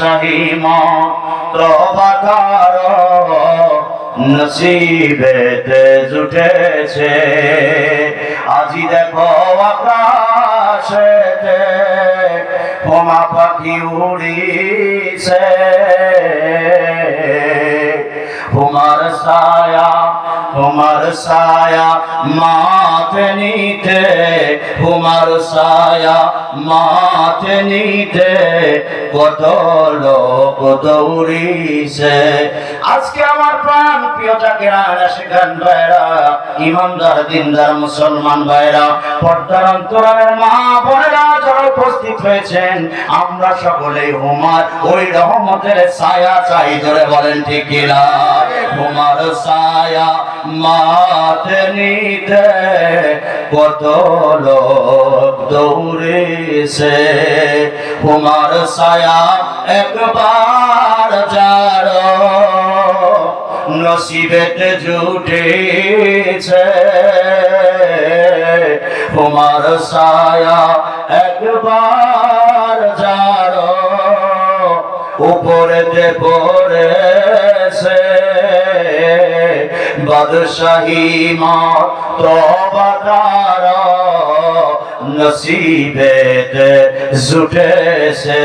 বাদশাহী মাত্র বাকার নসিবেতে জুটেছে। আজি দেখো আকাশেতে হোমা পাখি উড়িছে। তোমার ছায়া তোমার ছায়া মাথে নিতে তোমার ছায়া মাথে নিতে, কত লোক দৌড়িছে। আজকে আমার প্রাণ প্রিয় চাকেরা সেখান ভাইরা ইমানদার, দিনদার, মুসলমান ভাইরা পর্দার অন্তরালের মা বোনেরা যারা উপস্থিত হয়েছেন, আমরা সকলেই হুমার, ওই রহমতের ছায়া চাই, ধরে বলেন ঠিক কিনা? তোমার ছায়া মাতে নিতে কত লোক দৌড়েছে। তোমার ছায়া একবার যার নসিবেতে জুটেছে। তোমার ছায়া একবার যার উপরেতে পড়েছে। বাদশাহী মাত্র বাকার নসিবেতে জুটেছে।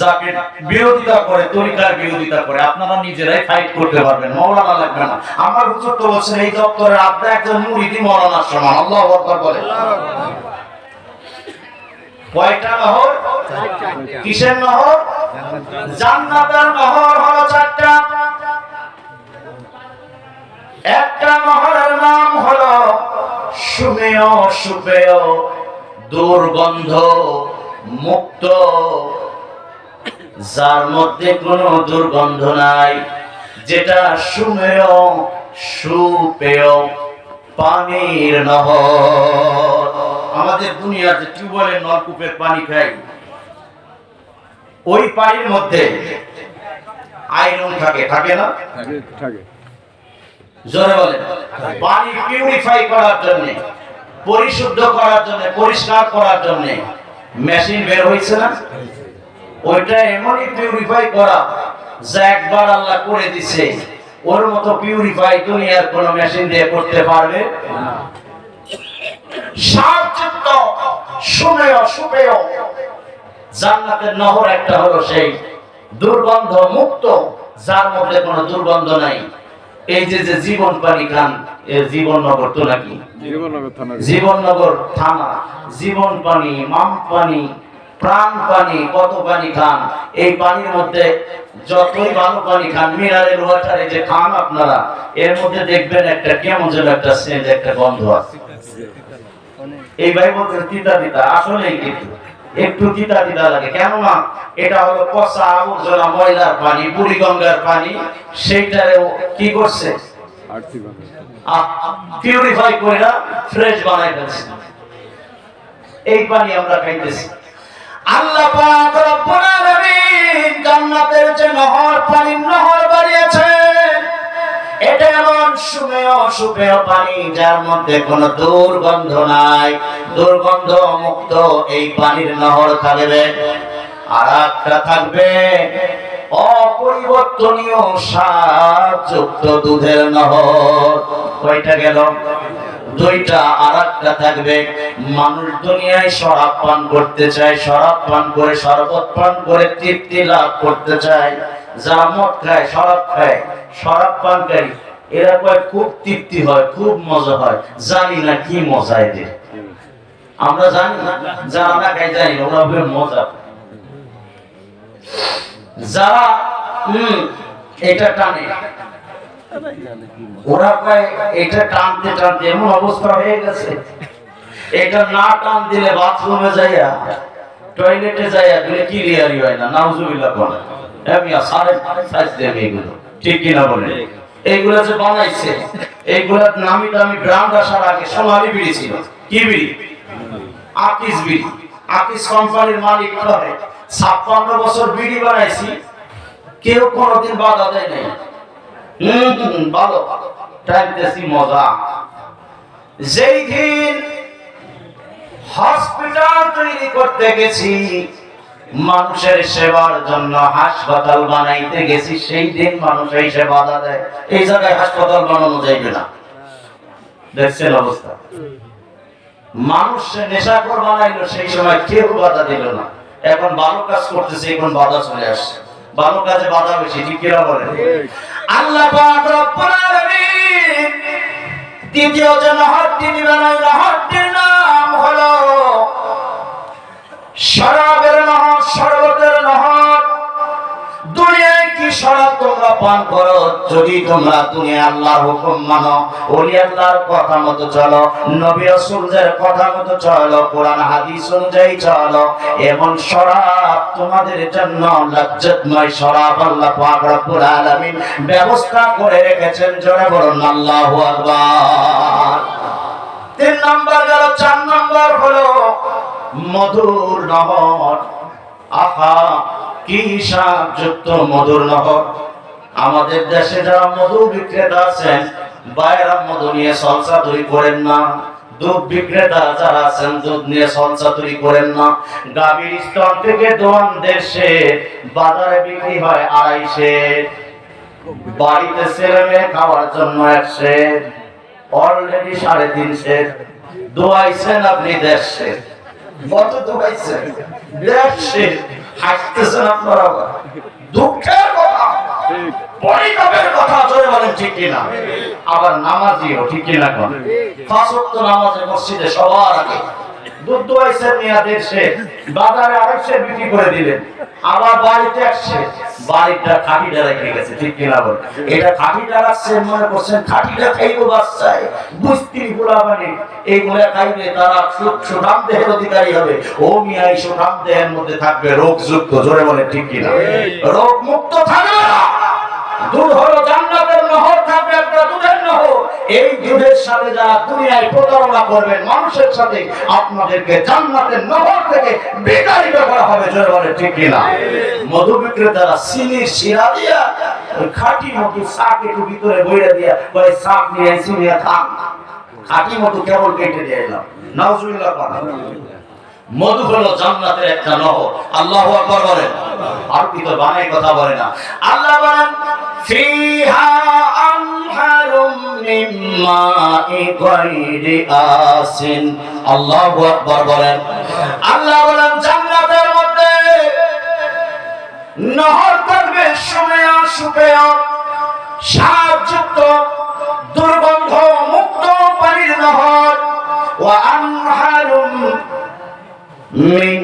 যাকে বিরোধিতা করে, তরিকার বিরোধিতা করে, আপনারা নিজেরাই ফাইট করতে পারবেন মৌলানা লাগবে না। আমার তো বলছেন, এই দপ্তরের একজন মুরিদি মৌলানার সমান, আল্লাহ বলে। একটা সুমেয় দুর্গন্ধ, মুক্ত যার মধ্যে কোনো দুর্গন্ধ নাই যেটা সুমেয় সুপেয় পানির নহর। আমাদের দুনিয়াতে টিউবওয়েলের নলকূপের পানি খাই ওই পানির মধ্যে আয়রন থাকে থাকে না? থাকে থাকে। জোরে বলেন। পানি পিউরিফাই করার জন্য পরিশুদ্ধ করার জন্য পরিষ্কার করার জন্য মেশিন বের হয়েছে না? ওইটা এমনই পিউরিফাই করা যা একবার আল্লাহ করে দিছে। ওর মতো পিউরিফাই দুনিয়ার কোন মেশিন দিয়ে করতে পারবে সাবযুক্ত সুমেয় সুপেয়। জান্নাতের নহর একটা হলো সেই দুর্গন্ধ মুক্ত যার মধ্যে কোনো দুর্গন্ধ নাই। এই যে যে জীবন পানি খান তো নাকি? জীবননগর থানা। জীবননগর থানা। জীবন পানি মাম পানি প্রাণ পানি, কত পানি খান? এই পানির মধ্যে যতই ভালো পানি খান মিনারেল ওয়াটারে যে খান আপনারা, এর মধ্যে দেখবেন একটা কেমন যেন একটা সেন্ট একটা গন্ধ আছে। এই ভাই বলতে তিতা তিতা, আসলেই কিন্তু। একটু তিতা তিতা লাগে। কেননা এটা হলো পচা আবর্জনা ময়লার পানি বুড়ি গঙ্গার পানি সেইটারে কি করছে? পিউরিফাই করে ফ্রেশ বানাই ফেলছে। এই পানি আমরা খাইতেছি। আল্লাহ জান্নাতের যে নহর, পানির নহর সুপেয় পানি যার মধ্যে কোনো দুর্গন্ধ নাই। দুর্গন্ধ মুক্ত এই পানির নহর থাকবে। আর একটা থাকবে অপরিবর্তনীয় দুধের নহর। কয়টা গেল? দুইটা আর থাকবে। মানুষ দুনিয়ায় শরাব পান করতে চায় শরাব পান করে শরবত পান করে তৃপ্তি লাভ করতে চায়। যারা মদ খায় শরাব খায় শরাব পানকারী এরা কয় খুব তৃপ্তি হয় খুব মজা হয়। জানি না কি মজা এদের। আমরা জানি না যারা আমরা খাই জানি না, ওরা বলে মজা। যারা এটা টানে। ওরা কয়, এটা টানতে টানতে এমন অবস্থা হয়ে গেছে। এটা না টান দিলে বাথরুমে যাইয়া, টয়লেটে যাইয়া দিলে কি রিয়ারি হয় না? নাউজুবিল্লাহ কোন আমি সাড়ে সাইজ দেবে এগুলো। ঠিক কিনা বলে? এইগুলো যে বানাইছে এইগুলা নামি দামি ব্র্যান্ড আসার আগে সোনালি বিড়ি ছিল। কি বিড়ি? আকিস বিড়ি। আকিস কোম্পানির মালিক করে ছাপ্পান্ন বছর বিড়ি বানাইছি। কেউ কোনোদিন বাধা দেয় নাই। ভালো টাইমতেছি মজা। যেই হসপিটাল তৈরি করতে গেছি, মানুষের সেবার জন্য হাসপাতাল বানাইতে গেছি সেই দিন মানুষ এই সে বাধা দেয়। এই জায়গায় হাসপাতাল বানানো যাইবে না। দেখছেন অবস্থা? মানুষ নেশাখোর বানাইলো, সেই সময় কেউ বাধা দিল না। এখন ভালো কাজ করতেছে, এখন বাধা চলে আসছে। ভালো কাজে বাধা বেশি, ঠিক কিনা বলেন? আল্লাহ পাক রব্বুল আলামিন দ্বিতীয় যে নহরটি দিবেন ওই নহরটির নাম হলো শরাবের পান করো, যদি তোমরা দুনিয়া আল্লাহর হুকুম মানো, ওলি আল্লাহর কথা মতো চলো, নবী রাসূলদের কথা মতো চলো, কোরআন, হাদিস অনুযায়ী চলো। এমন শরাব তোমাদের জন্য লজ্জতময় শরাব আল্লাহ পাক রব্বুল আলামিন ব্যবস্থা করে রেখেছেন। জোরে বলুন, আল্লাহু আকবার। তিন নম্বর গেল, চার নম্বর হলো মধুর নহর। আহা, কি যুক্ত মধুর নহর। আমাদের দেশে যারা মধু বিক্রেতা আছেন বাইরা মধু নিয়ে সলসা তৈরি করেন না। দুধ বিক্রেতা যারা আছেন, দুধ নিয়ে সলসা তৈরি করেন না। গাভীর থেকে দোয়ান দেশে বাজারে বিক্রি হয় আড়াইশে। বাড়িতে ছেলে মেয়ে খাওয়ার জন্য একশে। অলরেডি সাড়ে তিনশে। দোয়াইছেন আপনি দেড়শে। কত দোয়াইছেন? দেড়শে। হাসতেছেন আপনারা। দুঃখের কথা পরিতাপের কথা জোরে বলেন ঠিক কিনা? আবার নামাজিও ঠিক কিনা কোন? পাঁচ ওয়াক্ত নামাজে মসজিদে সবার আগে দুধ দোয়াইছেন মিয়া দেড়শে বাজারে আড়াইশে বিক্রি করে দিলেন। আবার বাড়িতে আসছে বাড়িটা খাটিটা রেখে গেছে ঠিক কিনা বল এটা খাটিটা রাখছে মনে করছেন খাটিটা খাইবো বাচ্চায়। বুস্তিরগুলা এইগুলা খাইবে তারা সু- দেহের অধিকারী হবে। ও মিয়া এই সুঠাম দেহের মধ্যে থাকবে রোগ যুক্ত জোরে বলে ঠিক কিনা? রোগ মুক্ত থাকবে না হলো দুধের এই দুধের সাথে যারা দুনিয়ায় প্রতারণা করবেন, মানুষের সাথে আপনাদেরকে জান্নাতের নহর থেকে বিতাড়িত করা হবে, জোরে ঠিক কিনা মধু বিক্রেতারা চিনির শিরা দিয়া খাঁটি মধু শাক একটু ভিতরে বইরে দিয়া বলে, শাক নিয়ে থাক। কেবল কেটে দিয়ে এলাম। নাউজুবিল্লাহ কথা মধু হলো জান্নাতের একটা নহর। আল্লাহু আর কি তো কথা বলে না। আল্লাহ বলেন মিন আকবার বলেন। আল্লাহ বলেন, জান্নাতের মধ্যে নহর থাকবে, সুমেয়া, সুপেয়া দুর্গন্ধ মুক্ত পানির নহর। ওয়া আনহারুম من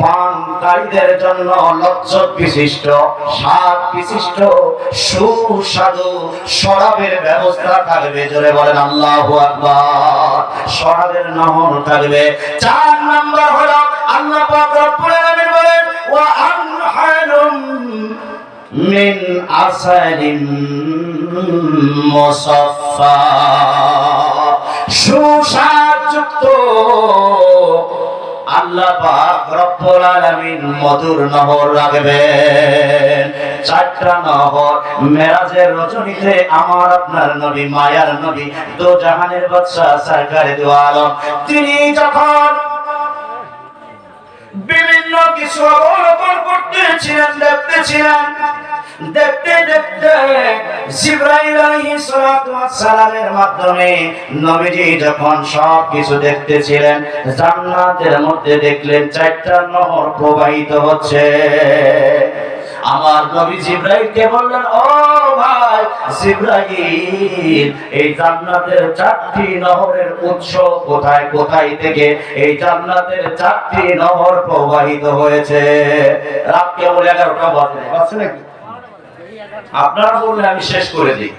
পানকারীদের জন্য লজ্জত বিশিষ্ট, স্বাদ বিশিষ্ট, সুস্বাদু শরাবের ব্যবস্থা থাকবে, জোরে বলেন আল্লাহু আকবার। শরাবের নহর থাকবে। চার নাম্বার হলো আল্লাহ পাক রব্বুল আলামিন বলেন, ওয়া মুসাফফা। সুস্বাদযুক্ত আল্লাহ পাক রব্বুল আলামিন মধুর নহর রাখবেন। চারটা নহর মেরাজের রজনীতে আমার আপনার নবী, মায়ার নবী, দো জাহানের দু আলম। তিনি যখন বিভিন্ন কিছু অবলোকন করতেছিলেন, দেখতেছিলেন দেখতে দেখতে জিব্রাইল সালামের মাধ্যমে নবীজি যখন সব কিছু দেখতেছিলেন, জান্নাতের মধ্যে দেখলেন চারটা নহর প্রবাহিত হচ্ছে। আমার নবী জিব্রাইলকে বললেন, ও ভাই জিব্রাইল, এই জান্নাতের চারটি নহরের উৎস কোথায় কোথায় থেকে এই জান্নাতের চারটি নহর প্রবাহিত হয়েছে? রাত কেবল এগারোটা বাজে। বাজছে নাকি? আপনারা বললে আমি শেষ করে দিই।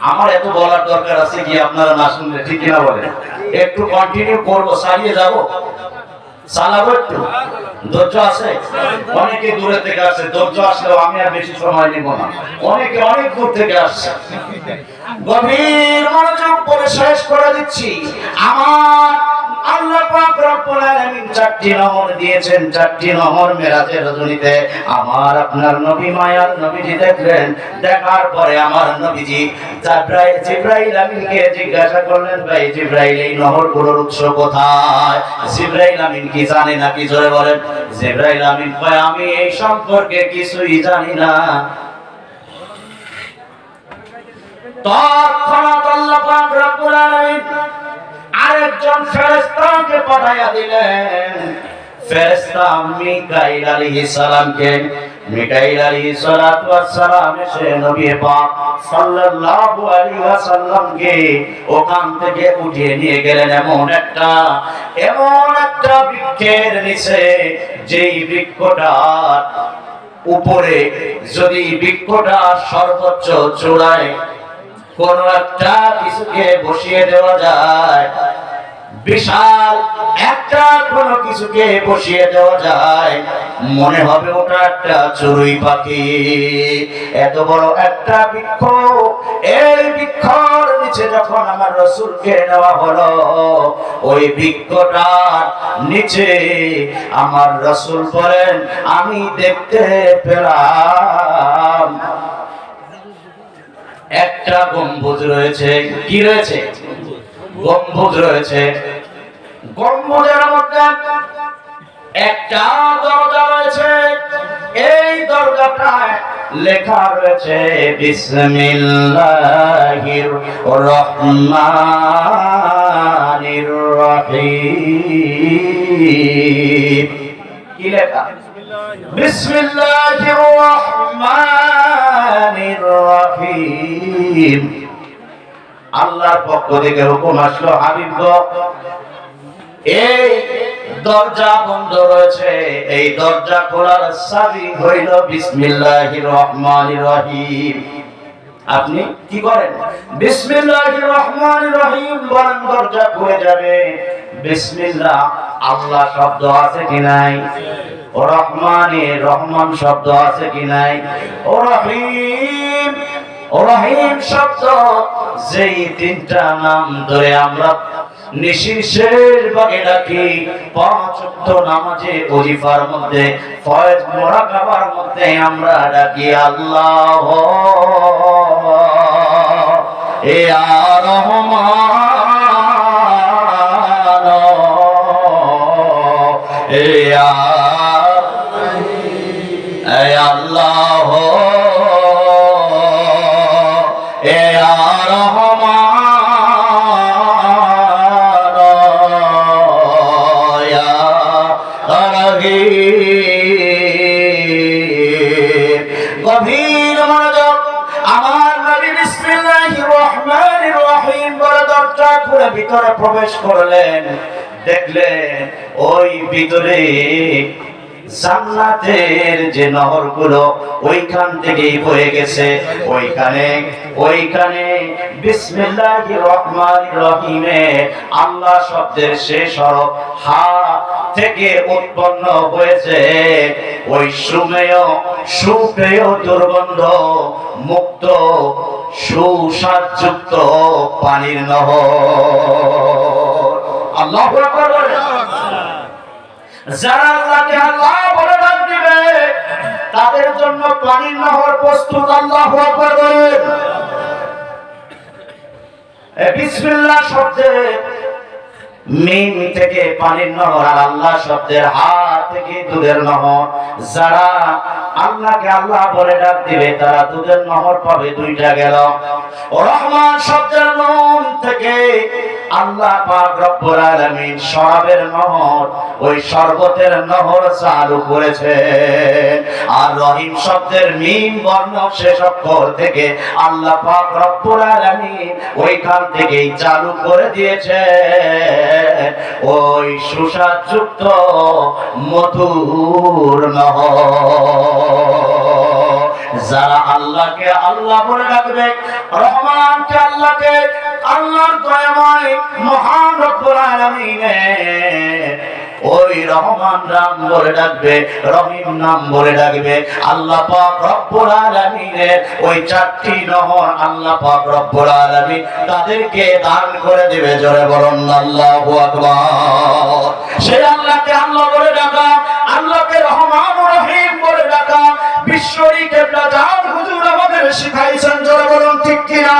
আমার এত বলার দরকার আছে কি আপনারা না শুনলে, ঠিক কিনা বলেন? একটু কন্টিনিউ করব, চালিয়ে যাব? অনেকে দূরে থেকে ধৈর্য আমি আর অনেকে অনেক দূর থেকে আসছে। শেষ করে দিচ্ছি। আমার আল্লাহ পাক রব্বুল আলামিন চারটি নহর দিয়েছেন, চারটি নহর মেরাজের রজনীতে আমার আপনার নবী মায়ার নবীজি দেখলেন, দেখার পরে আমার নবীজি জিব্রাইল জিব্রাইল আমিনকে জিজ্ঞাসা করলেন, ভাই জিব্রাইল, এই নহরগুলোর উৎস কোথায়? জিব্রাইল আমিন কি জানে না, কি জোরে বলেন। জিব্রাইল আমিন কয়, আমি এই সম্পর্কে কিছুই জানি না। তৎক্ষণাৎ আল্লাহ পাক রব্বুল আলামিন আরেকজন ফেরেশতাকে পাঠাইয়া দিলেন। ফেরেশতা মিকাইল আলাইহিস সালামকে, মিকাইল আলাইহিস সালাতু ওয়াস সালাম এসে নবী পাক সাল্লাল্লাহু আলাইহি ওয়াসাল্লামকে ওখান থেকে উঠিয়ে নিয়ে গেলেন এমন একটা এমন একটা বৃক্ষের নিচে। যেই বৃক্ষটার উপরে, যদি বৃক্ষটা সর্বোচ্চ চূড়ায় কোন একটা কিছুকে বসিয়ে দেওয়া যায়। বিশাল একটা কোন কিছুকে বসিয়ে দেওয়া যায়। মনে হবে ওটা একটা চড়ুই পাখি। এত বড় একটা বৃক্ষ, এই বৃক্ষর নিচে যখন আমার রসুলকে নেওয়া হলো, ওই বৃক্ষটার নিচে আমার রসুল বলেন, আমি দেখতে পেলাম। একটা গম্বুজ রয়েছে। কি রয়েছে? গম্বুজ রয়েছে। গম্বুজের মধ্যে একটা দরজা রয়েছে। এই দরজাটায় লেখা রয়েছে, বিসমিল্লাহির রহমানির রহিম। কি লেখা? বিসমিল্লাহির রহমানির রহিম আল্লাহর পক্ষ থেকে হুকুম আসলো, হাবিব এই দরজা বন্ধ রয়েছে। এই দরজা খোলার চাবি হইল বিসমিল্লাহির রহমানির রহিম। আপনি কি করেন? বিসমিল্লাহির রহমানির রহিম বলেন, দরজা খুলে যাবে। বিসমিল্লাহ, আল্লাহ শব্দ আছে কি নাই? ও রহমানে শব্দ আছে কি নাই? ও রহিম ও রহিম শব্দ, যেই তিনটা নাম ধরে আমরা ডাকি নামাজে মধ্যে আমরা ডাকি, আল্লাহ এ আর দরজা খুলে ভিতরে প্রবেশ করলেন দেখলেন ওই ভিতরে জান্নাতের যে নহরগুলো ওইখান থেকেই বয়ে গেছে। ওইখানে ওইখানে বিসমিল্লাহির রহমানির রহিমে আল্লাহ শব্দের শেষ হরফ হা থেকে উৎপন্ন হয়েছে। ওই সুমেয় সুপেয় দুর্গন্ধ মুক্ত, সুস্বাদযুক্ত পানির নহর। আল্লাহ আকবার। যারা আল্লাহকে আল্লাহ বলে ডাক দিবে, তাদের জন্য পানির নহর প্রস্তুত, আল্লাহ আকবার বিসমিল্লাহ শব্দে মিম থেকে পানির নহর আর আল্লাহ শব্দের হাত থেকে দুধের নহর। যারা আল্লাহকে আল্লাহ বলে ডাক দিবে, তারা দুধের নহর পাবে, দুইটা গেল। রহমান শব্দের নুন থেকে আল্লাহ পাক শরাবের নহর, ওই শরবতের নহর চালু করেছে। আর রহিম শব্দের মিম বর্ণ শেষ অক্ষর থেকে আল্লাহ পাক রব্বুল আলামিন ওইখান থেকেই চালু করে দিয়েছে। ওই সুস্বাদযুক্ত মধুর নহর। যারা আল্লাহকে আল্লাহ বলে ডাকবে রহমানকে আল্লাহকে আল্লাহর দয়াময় মহান রব্বুল ওই রহমান নাম বলে ডাকবে, রহিম নাম বলে ডাকবে, আল্লাহ পাক রব্বুল আলামিনের ওই চারটি নহর আল্লাহ পাক রব্বুল আলামিন তাদেরকে দান করে দিবে, জোরে বলুন আল্লাহু আকবার। সেই আল্লাহকে আল্লাহ বলে ডাকা, আল্লাহকে রহমান ও রহিম বলে ডাকা বিশ্বরী কেবলা জান হুজুর আমাদের শিখাইছেন, জোরে বলুন ঠিক কিনা?